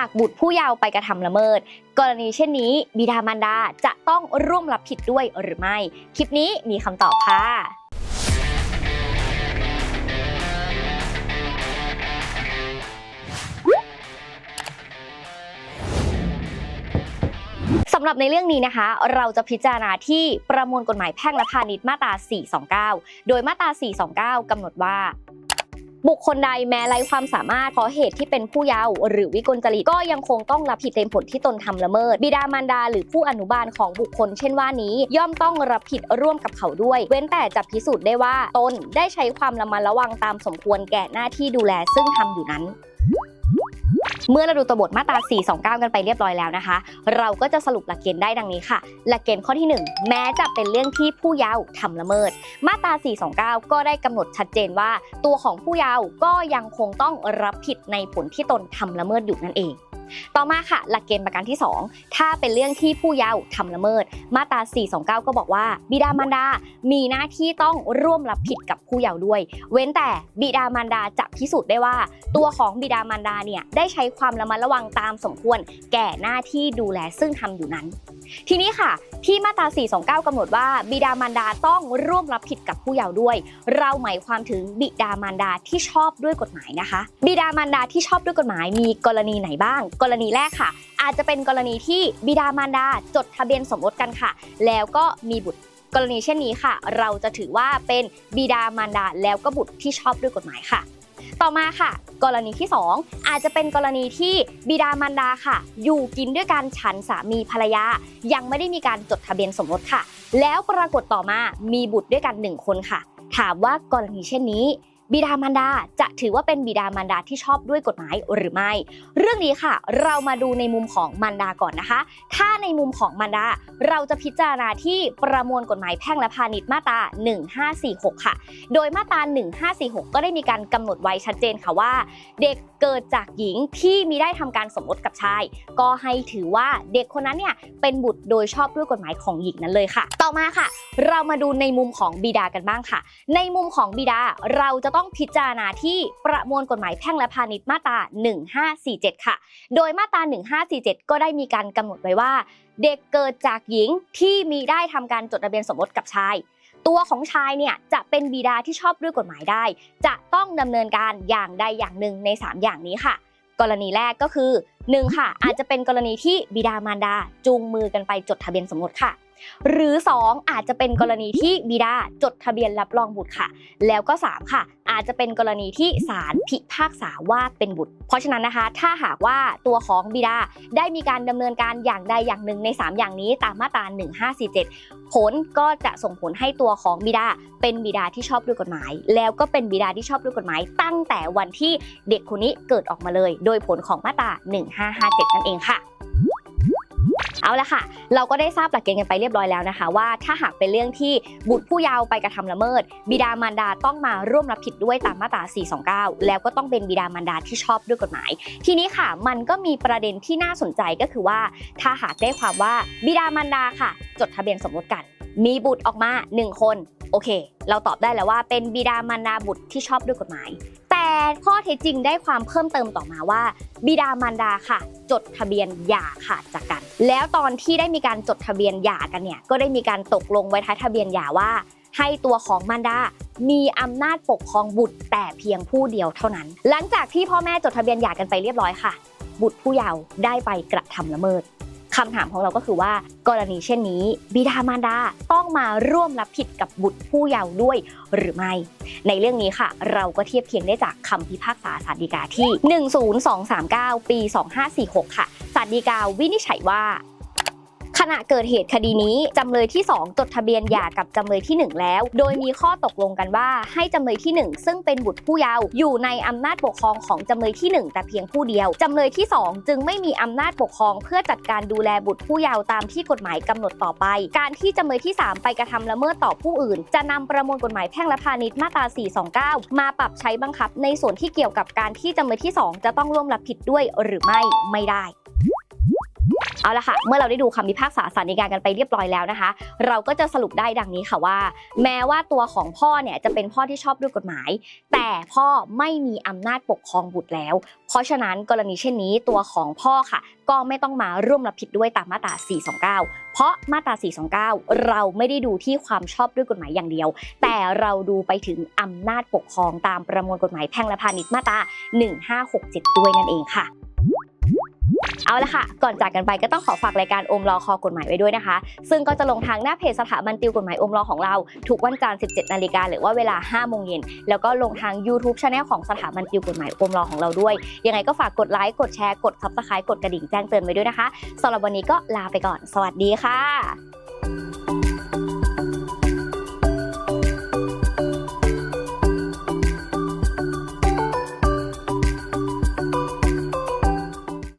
ากบุตรผู้เยาว์ไปกระทำละเมิด กรณีเช่นนี้ บิดามารดาจะต้องร่วมรับผิดด้วยหรือไม่ คลิปนี้มีคำตอบค่ะสำหรับในเรื่องนี้นะคะ เราจะพิจารณาที่ประมวลกฎหมายแพ่งและพาณิชย์มาตรา 429 โดยมาตรา 429 กำหนดว่า บุคคลใดแม้ไร้ความสามารถเพราะเหตุที่เป็นผู้เยาว์หรือวิกลจริตก็ยังคงต้องรับผิดในผลที่ตนทำละเมิด บิดามารดาหรือผู้อนุบาลของบุคคลเช่นว่านี้ ย่อมต้องรับผิดร่วมกับเขาด้วย เว้นแต่จะพิสูจน์ได้ว่าตนได้ใช้ความระมัดระวังตามสมควรแก่หน้าที่ดูแลซึ่งทำอยู่นั้น เมื่อเราดูตัวบทมาตรา 429 กันไปเรียบร้อยแล้วนะคะ เราก็จะสรุปหลักเกณฑ์ได้ดังนี้ค่ะ หลักเกณฑ์ข้อที่ 1 แม้จะเป็นเรื่องที่ผู้เยาว์ทำละเมิด มาตรา 429 ก็ได้กำหนดชัดเจนว่า ตัวของผู้เยาว์ก็ยังคงต้องรับผิดในผลที่ตนทำละเมิดอยู่นั่นเอง ต่อมาค่ะ หลักเกณฑ์ประการที่ 2 ถ้าเป็นเรื่องที่ผู้เยาว์ทำละเมิด มาตรา 429 ก็บอกว่า บิดามารดา มีหน้าที่ต้องร่วมรับผิดกับผู้เยาว์ด้วย เว้นแต่บิดามารดาจะพิสูจน์ได้ว่า ตัวของบิดามารดาเนี่ยได้ใช้ความระมัดระวังตามสมควร แก่หน้าที่ดูแลซึ่งทำอยู่นั้น ทีนี้ค่ะ ที่มาตรา 429กำหนดว่าบิดามารดาต้องร่วมรับผิดกับผู้เยาว์ด้วย เราหมายความถึงบิดามารดาที่ชอบด้วยกฎหมายนะคะ บิดามารดาที่ชอบด้วยกฎหมายมีกรณีไหนบ้าง กรณีแรกค่ะ อาจจะเป็นกรณีที่บิดามารดาจดทะเบียนสมรสกันค่ะ แล้วก็มีบุตรกรณีเช่นนี้ค่ะ เราจะถือว่าเป็นบิดามารดาแล้วก็บุตรที่ชอบด้วยกฎหมายค่ะ ต่อมาค่ะ กรณีที่ 2 อาจจะเป็นกรณีที่บิดามารดาค่ะ อยู่กินด้วยกันฉันสามีภรรยา ยังไม่ได้มีการจดทะเบียนสมรสค่ะ แล้วปรากฏต่อมามีบุตรด้วยกันหนึ่งคนค่ะ ถามว่ากรณีเช่นนี้ บิดามารดาจะถือว่าเป็นบิดามารดาที่ชอบด้วยกฎหมายหรือไม่ เรื่องนี้ค่ะ เรามาดูในมุมของมารดาก่อนนะคะ ถ้าในมุมของมารดา เราจะพิจารณาที่ประมวลกฎหมายแพ่งและพาณิชย์มาตรา 1546 ค่ะ โดยมาตรา 1546 ก็ได้มีการกำหนดไว้ชัดเจนค่ะว่า เด็กเกิดจากหญิงที่มีได้ทำการสมรสกับชาย ก็ให้ถือว่าเด็กคนนั้นเนี่ยเป็นบุตรโดยชอบด้วยกฎหมายของหญิงนั้นเลยค่ะ ต่อมาค่ะ เรามาดูในมุมของบิดากันบ้างค่ะ ในมุมของบิดาเราจะต้อง้องพิจารณาที่ประมวลกฎหมายแพ่งและพาณิชย์มาตรา 1547 ค่ะ โดยมาตรา 1547 ก็ได้มีการกำหนดไว้ว่า เด็กเกิดจากหญิงที่มีได้ทำการจดทะเบียนสมรสกับชาย ตัวของชายเนี่ยจะเป็นบิดาที่ชอบด้วยกฎหมายได้ จะต้องดำเนินการอย่างใดอย่างหนึ่งใน 3 อย่างนี้ค่ะกรณีแรกก็คือ 1 ค่ะ อาจจะเป็นกรณีที่บิดามารดาจูงมือกันไปจดทะเบียนสมรสค่ะ หรือ 2 อาจจะเป็นกรณีที่บิดาจดทะเบียนรับรองบุตรค่ะ แล้วก็ 3 ค่ะ อาจจะเป็นกรณีที่ศาลพิพากษาว่าเป็นบุตร เพราะฉะนั้นนะคะ ถ้าหากว่าตัวของบิดาได้มีการดำเนินการอย่างใดอย่างหนึ่งใน 3 อย่างนี้ตามมาตรา 1547 ผลก็จะส่งผลให้ตัวของบิดาเป็นบิดาที่ชอบด้วยกฎหมาย แล้วก็เป็นบิดาที่ชอบด้วยกฎหมาย ตั้งแต่วันที่เด็กคนนี้เกิดออกมาเลย โดยผลของมาตรา 1557 นั่นเองค่ะ เอาละค่ะ เราก็ได้ทราบหลักเกณฑ์กันไปเรียบร้อยแล้วนะคะ ว่าถ้าหากเป็นเรื่องที่บุตรผู้เยาว์ไปกระทำละเมิด บิดามารดาต้องมาร่วมรับผิดด้วยตามมาตรา 429 แล้วก็ต้องเป็นบิดามารดาที่ชอบด้วยกฎหมาย ทีนี้ค่ะ มันก็มีประเด็นที่น่าสนใจก็คือว่า ถ้าหากได้ความว่าบิดามารดาค่ะ จดทะเบียนสมรสกัน มีบุตรออกมา 1 คน โอเค เราตอบได้แล้วว่าเป็นบิดามารดาบุตรที่ชอบด้วยกฎหมาย แต่ข้อเท็จจริงได้ความเพิ่มเติมต่อมาว่า บิดามารดาค่ะ จดทะเบียนหย่าขาดจากกัน แล้วตอนที่ได้มีการจดทะเบียนหย่ากันเนี่ยก็ได้มีการตกลงไว้ท้ายทะเบียนหย่าว่าให้ตัวของมารดา มีอำนาจปกครองบุตรแต่เพียงผู้เดียวเท่านั้น หลังจากที่พ่อแม่จดทะเบียนหย่ากันไปเรียบร้อยค่ะ บุตรผู้เยาว์ได้ไปกระทำละเมิด คำถามของเราก็คือว่า กรณีเช่นนี้ บิดามารดาต้องมาร่วมรับผิดกับบุตรผู้เยาว์ด้วยหรือไม่ ในเรื่องนี้ค่ะ เราก็เทียบเคียงได้จากคำพิพากษาศาลฎีกาที่ 10239 ปี 2546 ค่ะศาลฎีกาวินิจฉัยว่า ขณะเกิดเหตุคดีนี้ จำเลยที่ 2 จดทะเบียนหย่ากับจำเลยที่ 1 แล้ว โดยมีข้อตกลงกันว่าให้จำเลยที่ 1 ซึ่งเป็นบุตรผู้เยาว์อยู่ในอำนาจปกครองของจำเลยที่ 1 แต่เพียงผู้เดียวจำเลยที่ 2 จึงไม่มีอำนาจปกครอง เพื่อจัดการดูแลบุตรผู้เยาว์ตามที่กฎหมายกำหนดต่อไป การที่จำเลยที่ 3 ไปกระทำละเมิดต่อผู้อื่น จะนำประมวลกฎหมายแพ่งและพาณิชย์มาตรา 429 มาปรับใช้บังคับ ในส่วนที่เกี่ยวกับการที่จำเลยที่ 2 จะต้องร่วมรับผิดด้วยหรือไม่ไม่ได้ เอาละค่ะ เมื่อเราได้ดูคำพิพากษาศาลฎีกากันไปเรียบร้อยแล้วนะคะ เราก็จะสรุปได้ดังนี้ค่ะว่า แม้ว่าตัวของพ่อเนี่ยจะเป็นพ่อที่ชอบด้วยกฎหมาย แต่พ่อไม่มีอำนาจปกครองบุตรแล้ว เพราะฉะนั้นกรณีเช่นนี้ตัวของพ่อค่ะ ก็ไม่ต้องมาร่วมรับผิดด้วยตามมาตรา 429 เพราะมาตรา 429 เราไม่ได้ดูที่ความชอบด้วยกฎหมายอย่างเดียว แต่เราดูไปถึงอำนาจปกครองตามประมวลกฎหมายแพ่งและพาณิชย์มาตรา 1567 ด้วยนั่นเองค่ะ เอาละค่ะ ก่อนจากกันไปก็ต้องขอฝากรายการอมรอคอกฎหมายไว้ด้วยนะคะ ซึ่งก็จะลงทางหน้าเพจสถาบันติวกฎหมายอมรอของเรา ทุกวันจันทร์17นาฬิกาหรือว่าเวลา5โมงเย็นแล้วก็ลงทาง YouTube c h anel ของสถาบันติวกฎหมายอมรอของเราด้วย ยังไงก็ฝากกดไลค์กดแชร์กดซับสไครต์กดกระดิ่งแจ้งเตือนไว้ด้วยนะคะสำหรับวันนี้ก็ลาไปก่อน สวัสดีค่ะ